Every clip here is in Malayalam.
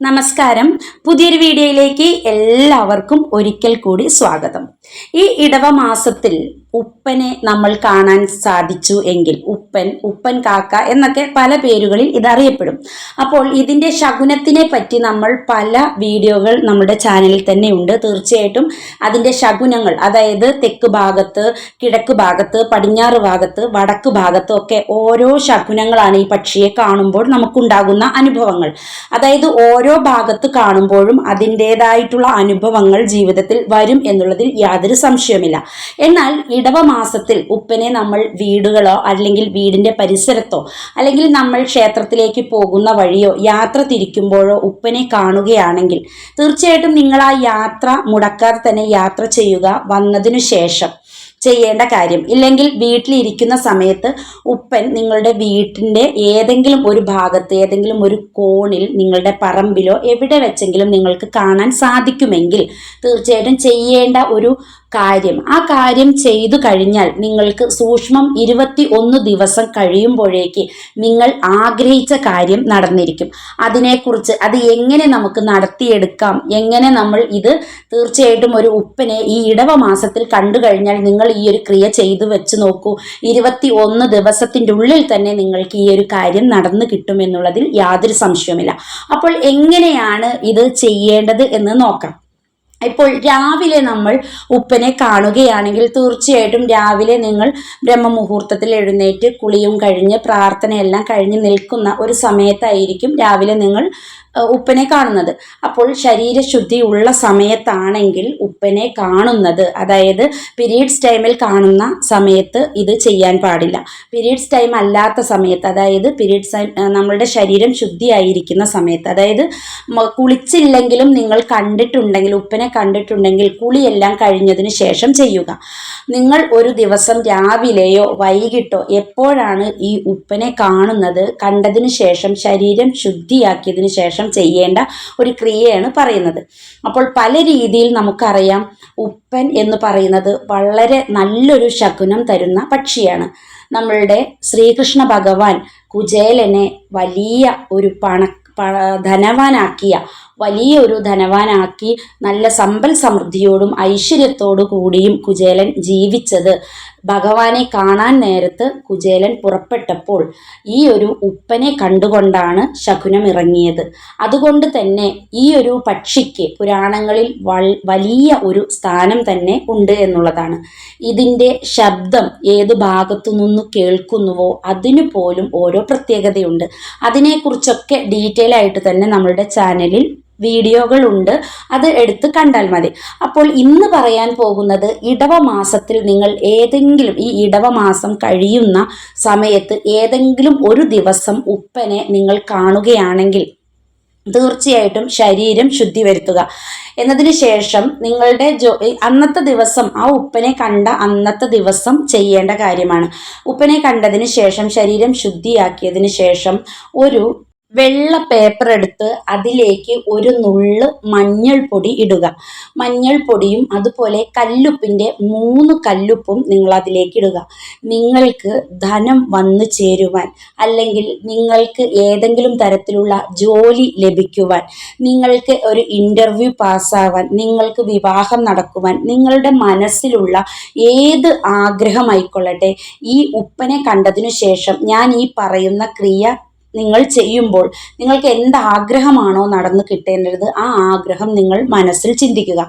നമസ്കാരം. പുതിയൊരു വീഡിയോയിലേക്ക് എല്ലാവർക്കും ഒരിക്കൽ കൂടി സ്വാഗതം. ഈ ഇടവ മാസത്തിൽ ഉപ്പനെ നമ്മൾ കാണാൻ സാധിച്ചു എങ്കിൽ ഉപ്പൻ ഉപ്പൻ കാക്ക എന്നൊക്കെ പല പേരുകളിൽ ഇതറിയപ്പെടും. അപ്പോൾ ഇതിന്റെ ശകുനത്തിനെ പറ്റി നമ്മൾ പല വീഡിയോകൾ നമ്മുടെ ചാനലിൽ തന്നെ ഉണ്ട്. തീർച്ചയായിട്ടും അതിന്റെ ശകുനങ്ങൾ അതായത് തെക്ക് ഭാഗത്ത് കിഴക്ക് ഭാഗത്ത് പടിഞ്ഞാറ് ഭാഗത്ത് വടക്ക് ഭാഗത്ത് ഒക്കെ ഓരോ ശകുനങ്ങളാണ് ഈ പക്ഷിയെ കാണുമ്പോൾ നമുക്കുണ്ടാകുന്ന അനുഭവങ്ങൾ. അതായത് ഓരോ ഭാഗത്ത് കാണുമ്പോഴും അതിന്റേതായിട്ടുള്ള അനുഭവങ്ങൾ ജീവിതത്തിൽ വരും എന്നുള്ളതിൽ യാതൊരു സംശയമില്ല എന്നാൽ ഇടവ മാസത്തിൽ ഉപ്പനെ നമ്മൾ വീടുകളോ അല്ലെങ്കിൽ വീടിന്റെ പരിസരത്തോ അല്ലെങ്കിൽ നമ്മൾ ക്ഷേത്രത്തിലേക്ക് പോകുന്ന വഴിയോ യാത്ര തിരിക്കുമ്പോഴോ ഉപ്പനെ കാണുകയാണെങ്കിൽ തീർച്ചയായിട്ടും നിങ്ങൾ ആ യാത്ര മുടക്കാതെ തന്നെ യാത്ര ചെയ്യുക വന്നതിനു ശേഷം. ചെയ്യേണ്ട കാര്യം. ഇല്ലെങ്കിൽ വീട്ടിലിരിക്കുന്ന സമയത്ത് ഉപ്പൻ നിങ്ങളുടെ വീട്ടിന്റെ ഏതെങ്കിലും ഒരു ഭാഗത്ത് ഏതെങ്കിലും ഒരു കോണിൽ നിങ്ങളുടെ പറമ്പിലോ എവിടെ വെച്ചെങ്കിലും നിങ്ങൾക്ക് കാണാൻ സാധിക്കുമെങ്കിൽ തീർച്ചയായിട്ടും ചെയ്യേണ്ട ഒരു കാര്യം. ആ കാര്യം ചെയ്തു കഴിഞ്ഞാൽ നിങ്ങൾക്ക് സൂക്ഷ്മം ഇരുപത്തി ഒന്ന് ദിവസം കഴിയുമ്പോഴേക്ക് നിങ്ങൾ ആഗ്രഹിച്ച കാര്യം നടന്നിരിക്കും. അതിനെക്കുറിച്ച് അത് എങ്ങനെ നമുക്ക് നടത്തിയെടുക്കാം? എങ്ങനെ നമ്മൾ ഇത് തീർച്ചയായിട്ടും ഒരു ഉപ്പനെ ഈ ഇടവ മാസത്തിൽ കണ്ടു കഴിഞ്ഞാൽ നിങ്ങൾ ഈ ഒരു ക്രിയ ചെയ്തു വെച്ച് നോക്കൂ. ഇരുപത്തി ഒന്ന് ദിവസത്തിന്റെ ഉള്ളിൽ തന്നെ നിങ്ങൾക്ക് ഈ ഒരു കാര്യം നടന്നു കിട്ടും എന്നുള്ളതിൽ യാതൊരു സംശയവുമില്ല. അപ്പോൾ എങ്ങനെയാണ് ഇത് ചെയ്യേണ്ടത് എന്ന് നോക്കാം. ഇപ്പോൾ രാവിലെ നമ്മൾ ഉപ്പനെ കാണുകയാണെങ്കിൽ തീർച്ചയായിട്ടും രാവിലെ നിങ്ങൾ ബ്രഹ്മമുഹൂർത്തത്തിൽ എഴുന്നേറ്റ് കുളിയും കഴിഞ്ഞ് പ്രാർത്ഥനയെല്ലാം കഴിഞ്ഞ് നിൽക്കുന്ന ഒരു സമയത്തായിരിക്കും രാവിലെ നിങ്ങൾ ഉപ്പനെ കാണുന്നത്. അപ്പോൾ ശരീരശുദ്ധി ഉള്ള സമയത്താണെങ്കിൽ ഉപ്പനെ കാണുന്നത്. അതായത് പീരീഡ്സ് ടൈമിൽ കാണുന്ന സമയത്ത് ഇത് ചെയ്യാൻ പാടില്ല. പീരീഡ്സ് ടൈം അല്ലാത്ത സമയത്ത് അതായത് പീരീഡ്സ് നമ്മളുടെ ശരീരം ശുദ്ധിയായിരിക്കുന്ന സമയത്ത് അതായത് കുളിച്ചില്ലെങ്കിലും നിങ്ങൾ കണ്ടിട്ടുണ്ടെങ്കിൽ ഉപ്പനെ കണ്ടിട്ടുണ്ടെങ്കിൽ കുളിയെല്ലാം കഴിഞ്ഞതിന് ശേഷം ചെയ്യുക. നിങ്ങൾ ഒരു ദിവസം രാവിലെയോ വൈകിട്ടോ എപ്പോഴാണ് ഈ ഉപ്പനെ കാണുന്നത്? കണ്ടതിന് ശേഷം ശരീരം ശുദ്ധിയാക്കിയതിന് ശേഷം ചെയ്യേണ്ട ഒരു ക്രിയയാണ് പറയുന്നത്. അപ്പോൾ പല രീതിയിൽ നമുക്കറിയാം ഉപ്പൻ എന്ന് പറയുന്നത് വളരെ നല്ലൊരു ശകുനം തരുന്ന പക്ഷിയാണ്. നമ്മളുടെ ശ്രീകൃഷ്ണ ഭഗവാൻ കുചേലനെ വലിയ ഒരു പണ ധനവാനാക്കിയ വലിയ ഒരു ധനവാനാക്കി നല്ല സമ്പൽ സമൃദ്ധിയോടും ഐശ്വര്യത്തോടു കൂടിയും കുചേലൻ ജീവിച്ചത്. ഭഗവാനെ കാണാൻ നേരത്ത് കുചേലൻ പുറപ്പെട്ടപ്പോൾ ഈ ഒരു ഉപ്പനെ കണ്ടുകൊണ്ടാണ് ശകുനം ഇറങ്ങിയത് അതുകൊണ്ട് തന്നെ ഈ ഒരു പക്ഷിക്ക് പുരാണങ്ങളിൽ വലിയ ഒരു സ്ഥാനം തന്നെ ഉണ്ട് എന്നുള്ളതാണ്. ഇതിന്റെ ശബ്ദം ഏത് ഭാഗത്തു നിന്ന് കേൾക്കുന്നുവോ അതിനു പോലും ഓരോ പ്രത്യേകതയുണ്ട്. അതിനെക്കുറിച്ചൊക്കെ ഡീറ്റെയിൽ ആയിട്ട് തന്നെ നമ്മളുടെ ചാനലിൽ വീഡിയോകളുണ്ട്. അത് എടുത്ത് കണ്ടാൽ മതി. അപ്പോൾ ഇന്ന് പറയാൻ പോകുന്നത് ഇടവ മാസത്തിൽ നിങ്ങൾ ഏതെങ്കിലും ഈ ഇടവ മാസം കഴിയുന്ന സമയത്ത് ഏതെങ്കിലും ഒരു ദിവസം ഉപ്പനെ നിങ്ങൾ കാണുകയാണെങ്കിൽ തീർച്ചയായിട്ടും ശരീരം ശുദ്ധി വരുത്തുക. എന്നതിന് ശേഷം നിങ്ങളുടെ ജോ അന്നത്തെ ദിവസം ആ ഉപ്പനെ കണ്ട അന്നത്തെ ദിവസം ചെയ്യേണ്ട കാര്യമാണ്. ഉപ്പനെ കണ്ടതിന് ശേഷം ശരീരം ശുദ്ധിയാക്കിയതിന് ശേഷം ഒരു വെള്ള പേപ്പർ എടുത്ത് അതിലേക്ക് ഒരു നുള്ള് മഞ്ഞൾപ്പൊടി ഇടുക. മഞ്ഞൾപ്പൊടിയും അതുപോലെ കല്ലുപ്പിന്റെ മൂന്ന് കല്ലുപ്പും നിങ്ങൾ അതിലേക്ക് ഇടുക. നിങ്ങൾക്ക് ധനം വന്നു ചേരുവാൻ അല്ലെങ്കിൽ നിങ്ങൾക്ക് ഏതെങ്കിലും തരത്തിലുള്ള ജോലി ലഭിക്കുവാൻ നിങ്ങൾക്ക് ഒരു ഇന്റർവ്യൂ പാസ്സാവാൻ നിങ്ങൾക്ക് വിവാഹം നടക്കുവാൻ നിങ്ങളുടെ മനസ്സിലുള്ള ഏത് ആഗ്രഹമായിക്കൊള്ളട്ടെ ഈ ഉപ്പനെ കണ്ടതിനു ശേഷം ഞാൻ ഈ പറയുന്ന ക്രിയ നിങ്ങൾ ചെയ്യുമ്പോൾ നിങ്ങൾക്ക് എന്ത് ആഗ്രഹമാണോ നടന്നു കിട്ടേണ്ടത് ആ ആഗ്രഹം നിങ്ങൾ മനസ്സിൽ ചിന്തിക്കുക.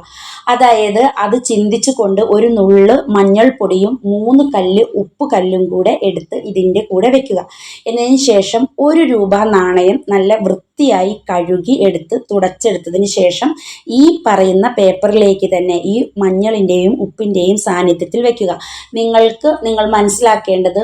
അതായത് അത് ചിന്തിച്ചു കൊണ്ട് ഒരു നുള്ള് മഞ്ഞൾപ്പൊടിയും മൂന്ന് കല്ല് ഉപ്പ് കല്ലും കൂടെ എടുത്ത് ഇതിന്റെ കൂടെ വെക്കുക. എന്നതിന് ശേഷം ഒരു രൂപ നാണയം നല്ല വൃത്തിയായി കഴുകി എടുത്ത് തുടച്ചെടുത്തതിന് ശേഷം ഈ പറയുന്ന പേപ്പറിലേക്ക് തന്നെ ഈ മഞ്ഞളിന്റെയും ഉപ്പിന്റെയും സാന്നിധ്യത്തിൽ വെക്കുക. നിങ്ങൾക്ക് നിങ്ങൾ മനസ്സിലാക്കേണ്ടത്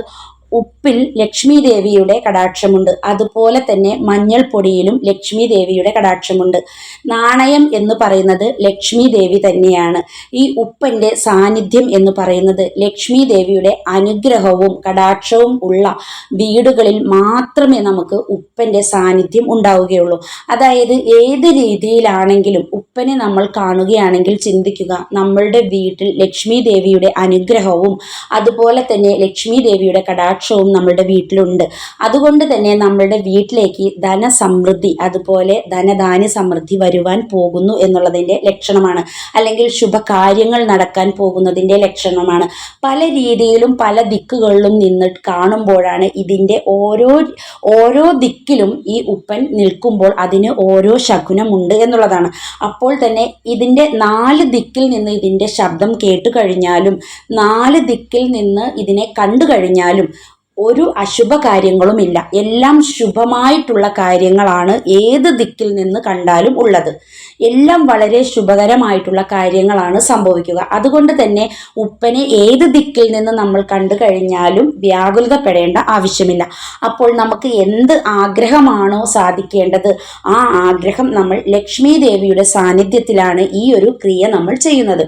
ഉപ്പിൽ ലക്ഷ്മി ദേവിയുടെ കടാക്ഷമുണ്ട്. അതുപോലെ തന്നെ മഞ്ഞൾപ്പൊടിയിലും ലക്ഷ്മി ദേവിയുടെ കടാക്ഷമുണ്ട്. നാണയം എന്ന് പറയുന്നത് ലക്ഷ്മി ദേവി തന്നെയാണ്. ഈ ഉപ്പന്റെ സാന്നിധ്യം എന്ന് പറയുന്നത് ലക്ഷ്മി ദേവിയുടെ അനുഗ്രഹവും കടാക്ഷവും ഉള്ള വീടുകളിൽ മാത്രമേ നമുക്ക് ഉപ്പന്റെ സാന്നിധ്യം ഉണ്ടാവുകയുള്ളൂ. അതായത് ഏത് രീതിയിലാണെങ്കിലും ഉപ്പനെ നമ്മൾ കാണുകയാണെങ്കിൽ ചിന്തിക്കുക നമ്മളുടെ വീട്ടിൽ ലക്ഷ്മി ദേവിയുടെ അനുഗ്രഹവും അതുപോലെ തന്നെ ലക്ഷ്മി ദേവിയുടെ കടാക്ഷ കടാക്ഷവും നമ്മളുടെ വീട്ടിലുണ്ട്. അതുകൊണ്ട് തന്നെ നമ്മളുടെ വീട്ടിലേക്ക് ധനസമൃദ്ധി അതുപോലെ ധനധാന്യ സമൃദ്ധി വരുവാൻ പോകുന്നു എന്നുള്ളതിന്റെ ലക്ഷണമാണ്. അല്ലെങ്കിൽ ശുഭകാര്യങ്ങൾ നടക്കാൻ പോകുന്നതിന്റെ ലക്ഷണമാണ്. പല രീതിയിലും പല ദിക്കുകളിലും നിന്ന് കാണുമ്പോഴാണ് ഇതിന്റെ ഓരോ ഓരോ ദിക്കിലും ഈ ഉപ്പൻ നിൽക്കുമ്പോൾ അതിന് ഓരോ ശകുനമുണ്ട് എന്നുള്ളതാണ്. അപ്പോൾ തന്നെ ഇതിന്റെ നാല് ദിക്കിൽ നിന്ന് ഇതിന്റെ ശബ്ദം കേട്ടു കഴിഞ്ഞാലും നാല് ദിക്കിൽ നിന്ന് ഇതിനെ കണ്ടു കഴിഞ്ഞാലും ഒരു അശുഭ കാര്യങ്ങളുമില്ല എല്ലാം ശുഭമായിട്ടുള്ള കാര്യങ്ങളാണ് ഏത് ദിക്കിൽ നിന്ന് കണ്ടാലും ഉള്ളത്. എല്ലാം വളരെ ശുഭകരമായിട്ടുള്ള കാര്യങ്ങളാണ് സംഭവിക്കുക. അതുകൊണ്ട് തന്നെ ഉപ്പനെ ഏത് ദിക്കിൽ നിന്ന് നമ്മൾ കണ്ടു കഴിഞ്ഞാലും വ്യാകുലതപ്പെടേണ്ട ആവശ്യമില്ല. അപ്പോൾ നമുക്ക് എന്ത് ആഗ്രഹമാണോ സാധിക്കേണ്ടത് ആ ആഗ്രഹം നമ്മൾ ലക്ഷ്മി ദേവിയുടെ സാന്നിധ്യത്തിലാണ് ഈ ഒരു ക്രിയ നമ്മൾ ചെയ്യുന്നത്.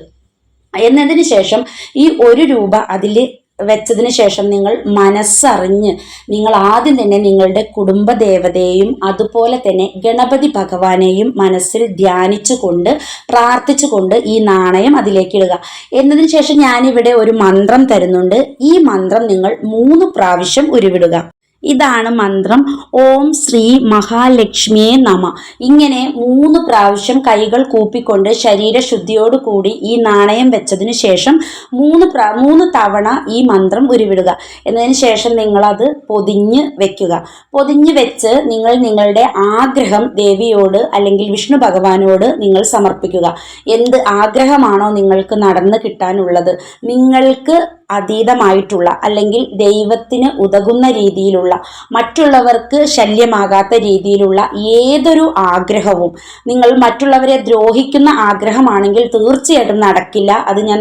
എന്നതിന് ശേഷം ഈ ഒരു രൂപ അതിൽ വെച്ചതിന് ശേഷം നിങ്ങൾ മനസ്സറിഞ്ഞ് നിങ്ങൾ ആദ്യം തന്നെ നിങ്ങളുടെ കുടുംബദേവതയെയും അതുപോലെ തന്നെ ഗണപതി ഭഗവാനെയും മനസ്സിൽ ധ്യാനിച്ചുകൊണ്ട് പ്രാർത്ഥിച്ചുകൊണ്ട് ഈ നാണയം അതിലേക്ക് ഇടുക. എന്നതിന് ശേഷം ഞാനിവിടെ ഒരു മന്ത്രം തരുന്നുണ്ട്. ഈ മന്ത്രം നിങ്ങൾ മൂന്ന് പ്രാവശ്യം ഉരുവിടുക. ഇതാണ് മന്ത്രം. ഓം ശ്രീ മഹാലക്ഷ്മിയെ നമ. ഇങ്ങനെ മൂന്ന് പ്രാവശ്യം കൈകൾ കൂപ്പിക്കൊണ്ട് ശരീരശുദ്ധിയോടുകൂടി ഈ നാണയം വെച്ചതിന് ശേഷം മൂന്ന് പ്രാ മൂന്ന് തവണ ഈ മന്ത്രം ഉരുവിടുക. എന്നതിന് ശേഷം നിങ്ങളത് പൊതിഞ്ഞ് വെക്കുക. പൊതിഞ്ഞ് വെച്ച് നിങ്ങൾ നിങ്ങളുടെ ആഗ്രഹം ദേവിയോട് അല്ലെങ്കിൽ വിഷ്ണു ഭഗവാനോട് നിങ്ങൾ സമർപ്പിക്കുക. എന്ത് ആഗ്രഹമാണോ നിങ്ങൾക്ക് നടന്നു കിട്ടാനുള്ളത്. നിങ്ങൾക്ക് അതീതമായിട്ടുള്ള അല്ലെങ്കിൽ ദൈവത്തിന് ഉതകുന്ന രീതിയിലുള്ള മറ്റുള്ളവർക്ക് ശല്യമാകാത്ത രീതിയിലുള്ള ഏതൊരു ആഗ്രഹവും. നിങ്ങൾ മറ്റുള്ളവരെ ദ്രോഹിക്കുന്ന ആഗ്രഹമാണെങ്കിൽ തീർച്ചയായിട്ടും നടക്കില്ല. അത് ഞാൻ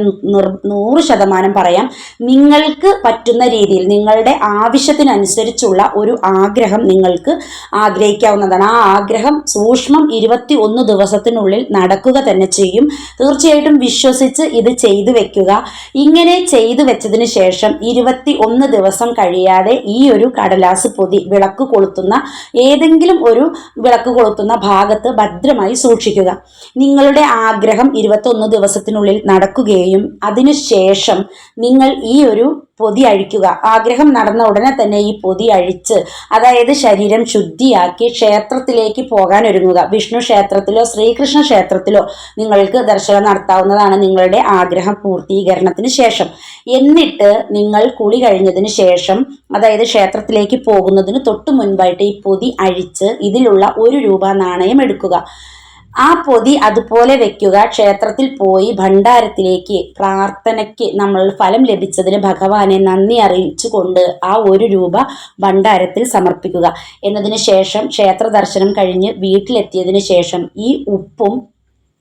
നൂറ് ശതമാനം പറയാം. നിങ്ങൾക്ക് പറ്റുന്ന രീതിയിൽ നിങ്ങളുടെ ആവശ്യത്തിനനുസരിച്ചുള്ള ഒരു ആഗ്രഹം നിങ്ങൾക്ക് ആഗ്രഹിക്കാവുന്നതാണ്. ആ ആഗ്രഹം സൂക്ഷ്മം ഇരുപത്തി ഒന്ന് ദിവസത്തിനുള്ളിൽ നടക്കുക തന്നെ ചെയ്യും. തീർച്ചയായിട്ടും വിശ്വസിച്ച് ഇത് ചെയ്തു വെക്കുക. ഇങ്ങനെ ചെയ്തു വെച്ചതിന് ശേഷം ഇരുപത്തി ഒന്ന് ദിവസം കഴിയാതെ ഈ ഒരു കടലാസ് പൊതി വിളക്ക് കൊളുത്തുന്ന ഏതെങ്കിലും ഒരു വിളക്ക് കൊളുത്തുന്ന ഭാഗത്ത് ഭദ്രമായി സൂക്ഷിക്കുക. നിങ്ങളുടെ ആഗ്രഹം ഇരുപത്തൊന്ന് ദിവസത്തിനുള്ളിൽ നടക്കുകയും അതിനുശേഷം നിങ്ങൾ ഈ ഒരു പൊതി അഴിക്കുക. ആഗ്രഹം നടന്ന ഉടനെ തന്നെ ഈ പൊതി അഴിച്ച് അതായത് ശരീരം ശുദ്ധിയാക്കി ക്ഷേത്രത്തിലേക്ക് പോകാൻ ഒരുങ്ങുക. വിഷ്ണു ക്ഷേത്രത്തിലോ ശ്രീകൃഷ്ണ ക്ഷേത്രത്തിലോ നിങ്ങൾക്ക് ദർശനം നടത്താവുന്നതാണ് നിങ്ങളുടെ ആഗ്രഹം പൂർത്തീകരണത്തിന് ശേഷം. എന്നിട്ട് നിങ്ങൾ കുളി കഴിഞ്ഞതിന് ശേഷം അതായത് ക്ഷേത്രത്തിലേക്ക് പോകുന്നതിന് തൊട്ട് മുൻപായിട്ട് ഈ പൊതി അഴിച്ച് ഇതിലുള്ള ഒരു രൂപ നാണയം എടുക്കുക. ആ പൊതി അതുപോലെ വെക്കുക. ക്ഷേത്രത്തിൽ പോയി ഭണ്ഡാരത്തിലേക്ക് പ്രാർത്ഥനയ്ക്ക് നമ്മൾ ഫലം ലഭിച്ചതിന് ഭഗവാനെ നന്ദി അറിയിച്ചുകൊണ്ട് ആ ഒരു രൂപ ഭണ്ഡാരത്തിൽ സമർപ്പിക്കുക. എന്നതിന് ശേഷം ക്ഷേത്ര ദർശനം കഴിഞ്ഞ് വീട്ടിലെത്തിയതിന് ശേഷം ഈ ഉപ്പും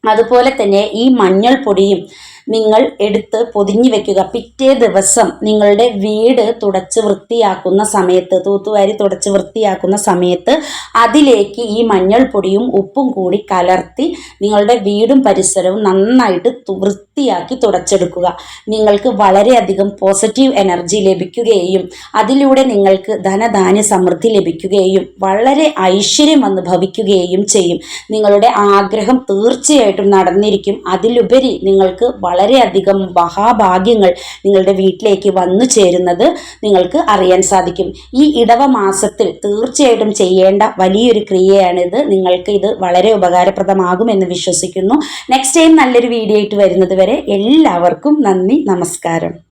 അതുപോലെ തന്നെ ഈ മഞ്ഞൾപ്പൊടിയും നിങ്ങൾ എടുത്ത് പൊതിഞ്ഞു വെക്കുക. പിറ്റേ ദിവസം നിങ്ങളുടെ വീട് തുടച്ച് വൃത്തിയാക്കുന്ന സമയത്ത് തൂത്തുവാരി തുടച്ച് വൃത്തിയാക്കുന്ന സമയത്ത് അതിലേക്ക് ഈ മഞ്ഞൾപ്പൊടിയും ഉപ്പും കൂടി കലർത്തി നിങ്ങളുടെ വീടും പരിസരവും നന്നായിട്ട് വൃത്തിയാക്കി തുടച്ചെടുക്കുക. നിങ്ങൾക്ക് വളരെയധികം പോസിറ്റീവ് എനർജി ലഭിക്കുകയും അതിലൂടെ നിങ്ങൾക്ക് ധനധാന്യ സമൃദ്ധി ലഭിക്കുകയും വളരെ ഐശ്വര്യം വന്ന് ഭവിക്കുകയും ചെയ്യും. നിങ്ങളുടെ ആഗ്രഹം തീർച്ചയായിട്ടും നടന്നിരിക്കും. അതിലുപരി നിങ്ങൾക്ക് വളരെയധികം മഹാഭാഗ്യങ്ങൾ നിങ്ങളുടെ വീട്ടിലേക്ക് വന്നു ചേരുന്നത് നിങ്ങൾക്ക് അറിയാൻ സാധിക്കും. ഈ ഇടവ മാസത്തിൽ തീർച്ചയായിട്ടും ചെയ്യേണ്ട വലിയൊരു ക്രിയയാണിത്. നിങ്ങൾക്ക് ഇത് വളരെ ഉപകാരപ്രദമാകുമെന്ന് വിശ്വസിക്കുന്നു. നെക്സ്റ്റ് ടൈം നല്ലൊരു വീഡിയോ ആയിട്ട് വരുന്നത് വരെ എല്ലാവർക്കും നന്ദി നമസ്കാരം.